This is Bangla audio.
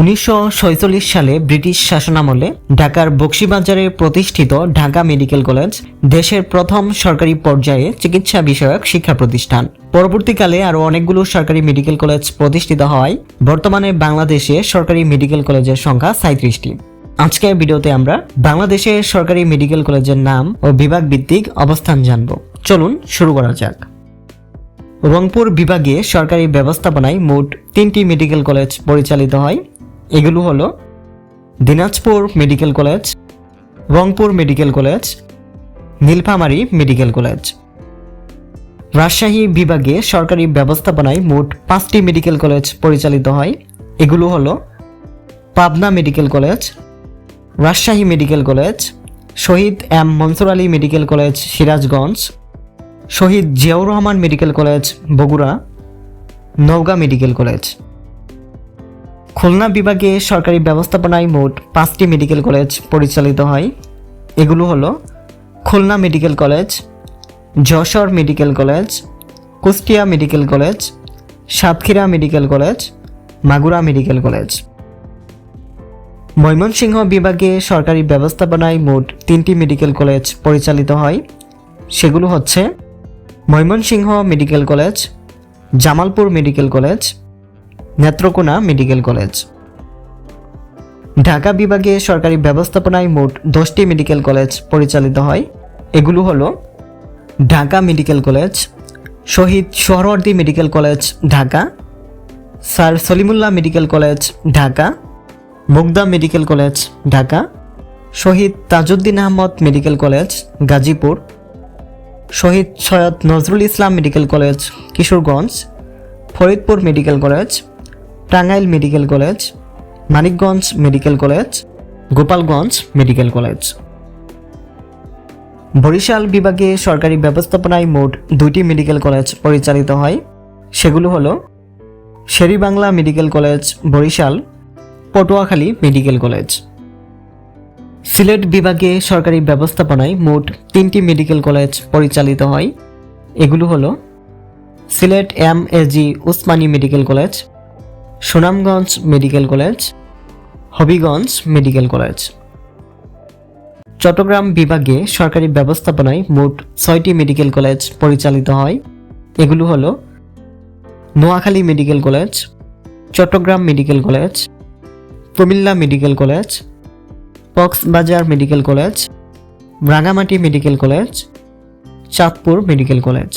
উনিশশো সালে ব্রিটিশ শাসনামলে ঢাকার বক্সিবাজারে প্রতিষ্ঠিত ঢাকা মেডিকেল কলেজ দেশের প্রথম সরকারি পর্যায়ে চিকিৎসা বিষয়ক শিক্ষা প্রতিষ্ঠান। পরবর্তীকালে আরও অনেকগুলো সরকারি মেডিকেল কলেজ প্রতিষ্ঠিত হয় বর্তমানে বাংলাদেশে সরকারি মেডিকেল কলেজের সংখ্যা সাঁত্রিশটি আজকের ভিডিওতে আমরা বাংলাদেশের সরকারি মেডিকেল কলেজের নাম ও বিভাগ ভিত্তিক অবস্থান জানব। চলুন শুরু করা যাক। রংপুর বিভাগে সরকারি ব্যবস্থাপনায় মোট তিনটি মেডিকেল কলেজ পরিচালিত হয়। এগুলো হলো Dinajpur medical college, Rangpur medical college, Nilphamari medical college. Rajshahi বিভাগে সরকারি ব্যবস্থাপনায় মোট পাঁচটি মেডিকেল কলেজ পরিচালিত হয়। এগুলো হলো Pabna medical college, Rajshahi medical college, Shaheed M Mansur Ali medical college Sirajganj, Shaheed Ziaur Rahman medical college Bogura, Naogaon medical college. Khulna বিভাগে সরকারি ব্যবস্থাপনায় মোট পাঁচটি মেডিকেল কলেজ পরিচালিত হয়। এগুলো হলো Khulna medical college, Jessore medical college, Kushtia medical college, Satkhira medical college, Magura medical college. Mymensingh বিভাগে সরকারি ব্যবস্থাপনায় মোট তিনটি মেডিকেল কলেজ পরিচালিত হয়। সেগুলো হচ্ছে Mymensingh medical college, Jamalpur medical college Netrokona medical college. Dhaka বিভাগে সরকারি ব্যবস্থাপনায় মোট দশটি মেডিকেল কলেজ পরিচালিত হয়। এগুলো হলো Dhaka medical college, Shaheed Suhrawardy medical college Dhaka, sir Salimullah medical college Dhaka, Mugda medical college Dhaka, Shaheed Tajuddin Ahmad medical college Gazipur, Shaheed Syed Nazrul Islam medical college Kishoreganj, Faridpur medical college Tangail medical college, Manikganj medical college, Gopalganj medical college. Barisal বিভাগে সরকারি ব্যবস্থাপনায় মোট দুইটি মেডিকেল কলেজ পরিচালিত হয়। সেগুলো হলো Sherebangla medical college, Barisal, Patuakhali medical college. Sylhet বিভাগে সরকারি ব্যবস্থাপনায় মোট তিনটি মেডিকেল কলেজ পরিচালিত হয়। এগুলো হলো Sylhet M A G Osmani medical college Sunamganj medical college, Habiganj medical college. Chittagong বিভাগে সরকারি ব্যবস্থাপনায় মোট ছয়টি মেডিকেল কলেজ পরিচালিত হয়। এগুলো হলো Noakhali medical college, Chittagong medical college, Comilla medical college, Cox's Bazar medical college, Rangamati medical college, Chandpur medical college.